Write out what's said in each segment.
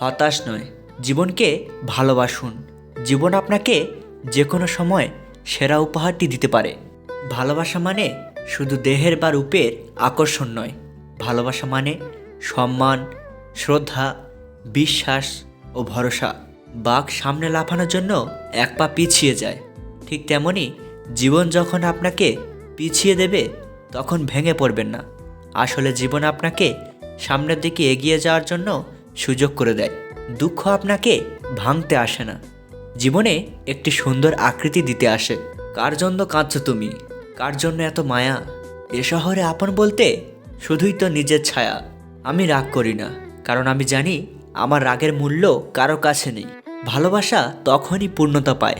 হতাশ নয়। জীবনকে ভালোবাসুন। জীবন আপনাকে যে কোনো সময় সেরা উপহারটি দিতে পারে। ভালোবাসা মানে শুধু দেহের বা রূপের আকর্ষণ নয়। ভালোবাসা মানে সম্মান, শ্রদ্ধা, বিশ্বাস ও ভরসা। বাঘ সামনে লাফানোর জন্য এক পা পিছিয়ে যায়। ঠিক তেমনি জীবন যখন আপনাকে পিছিয়ে দেবে, তখন ভেঙে পড়বেন না। আসলে জীবন আপনাকে সামনের দিকে এগিয়ে যাওয়ার জন্য সুযোগ করে দেয়। দুঃখ আপনাকে ভাঙতে আসে না। জীবনে একটি সুন্দর আকৃতি দিতে আসে। কার জন্য কাঁদছ তুমি? কার জন্য এত মায়া? এ শহরে আপন বলতে শুধুই তো নিজের ছায়া। আমি রাগ করি না, কারণ আমি জানি আমার রাগের মূল্য কারও কাছে নেই। ভালোবাসা তখনই পূর্ণতা পায়,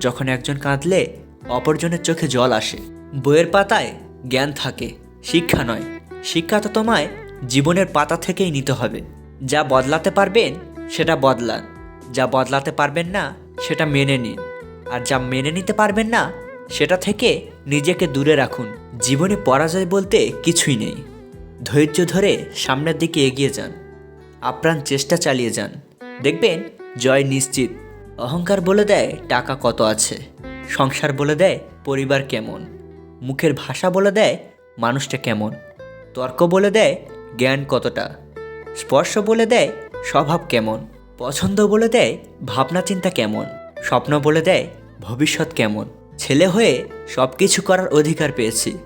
যখন একজন কাঁদলে অপরজনের চোখে জল আসে। বইয়ের পাতায় জ্ঞান থাকে, শিক্ষা নয়। শিক্ষা তো তোমায় জীবনের পাতা থেকেই নিতে হবে। যা বদলাতে পারবেন, সেটা বদলান। যা বদলাতে পারবেন না, সেটা মেনে নিন। আর যা মেনে নিতে পারবেন না, সেটা থেকে নিজেকে দূরে রাখুন। জীবনে পরাজয় বলতে কিছুই নেই। ধৈর্য ধরে সামনের দিকে এগিয়ে যান। আপ্রাণ চেষ্টা চালিয়ে যান। দেখবেন, জয় নিশ্চিত। অহংকার বলে দেয় টাকা কত আছে। সংসার বলে দেয় পরিবার কেমন। মুখের ভাষা বলে দেয় মানুষটা কেমন। তর্ক বলে দেয় জ্ঞান কতটা। স্পর্শ বলে দেয় স্বভাব কেমন, পছন্দ বলে দেয় ভাবনা চিন্তা কেমন, স্বপ্ন বলে দেয় ভবিষ্যৎ কেমন। ছেলে হয়ে সব কিছু করার অধিকার পেয়েছি।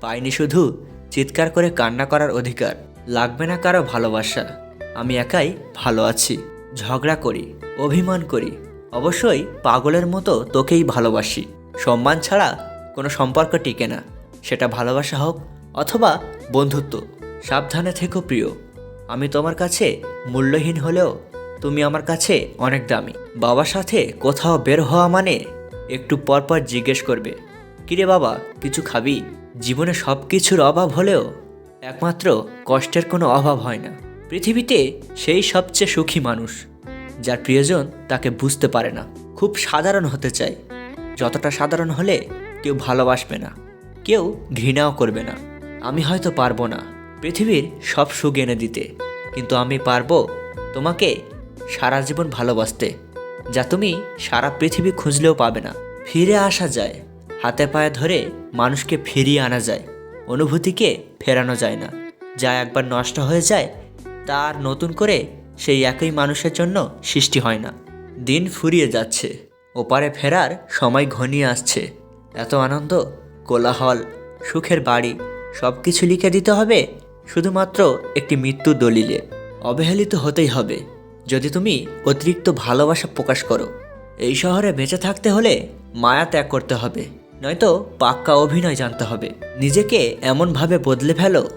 পাইনি শুধু চিৎকার করে কান্না করার অধিকার, লাগবে না কারও ভালোবাসা। আমি একাই ভালো আছি, ঝগড়া করি, অভিমান করি। অবশ্যই পাগলের মতো তোকেই ভালোবাসি। সম্মান ছাড়া কোনো সম্পর্ক টিকে না। সেটা ভালোবাসা হোক অথবা বন্ধুত্ব, সাবধানে থেকো প্রিয়। আমি তোমার কাছে মূল্যহীন হলেও তুমি আমার কাছে অনেক দামি। বাবার সাথে কোথাও বের হওয়া মানে একটু পরপর জিজ্ঞেস করবে, কিরে বাবা, কিছু খাবি? জীবনে সব কিছুর অভাব হলেও একমাত্র কষ্টের কোনো অভাব হয় না। পৃথিবীতে সেই সবচেয়ে সুখী মানুষ, যার প্রিয়জন তাকে বুঝতে পারে না, খুব সাধারণ হতে চায়। যতটা সাধারণ হলে কেউ ভালোবাসবে না, কেউ ঘৃণাও করবে না। আমি হয়তো পারব না পৃথিবীর সব সুখ এনে দিতে। কিন্তু আমি পারব তোমাকে সারা জীবন ভালোবাসতে, যা তুমি সারা পৃথিবী খুঁজলেও পাবে না। ফিরে আসা যায়, হাতে পায়ে ধরে মানুষকে ফিরিয়ে আনা যায়, অনুভূতিকে ফেরানো যায় না। যা একবার নষ্ট হয়ে যায় তার নতুন করে সেই একই মানুষের জন্য সৃষ্টি হয় না। দিন ফুরিয়ে যাচ্ছে, ওপারে ফেরার সময় ঘনিয়ে আসছে। এত আনন্দ, কোলাহল, সুখের বাড়ি সব কিছু লিখে দিতে হবে শুধুমাত্র একটি মৃত্যু দলিলে। অবহেলিত হতেই হবে। যদি তুমি অতিরিক্ত ভালোবাসা প্রকাশ করো, এই শহরে বেঁচে থাকতে হলে মায়া ত্যাগ করতে হবে, নয়তো পাক্কা অভিনয় জানতে হবে। নিজেকে এমনভাবে বদলে ফেলো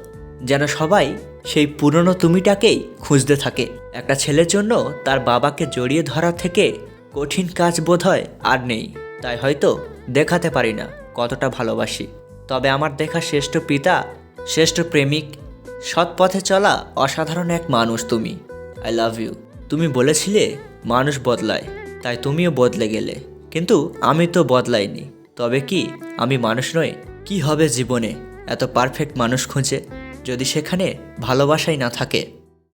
যেন সবাই সেই পুরনো তুমিটাকেই খুঁজতে থাকে। একটা ছেলের জন্য তার বাবাকে জড়িয়ে ধরা থেকে কঠিন কাজ বোধ হয় আর নেই। তাই হয়তো দেখাতে পারি না কতটা ভালোবাসি। তবে আমার দেখা শ্রেষ্ঠ পিতা, শ্রেষ্ঠ প্রেমিক সৎ পথে চলা অসাধারণ এক মানুষ তুমি। আই লাভ ইউ তুমি বলেছিলে, মানুষ বদলায়, তাই তুমিও বদলে গেলে। কিন্তু আমি তো বদলাইনি। তবে কি আমি মানুষ নই? কি হবে জীবনে? এত পারফেক্ট মানুষ খুঁজে। যদি সেখানে ভালোবাসাই না থাকে।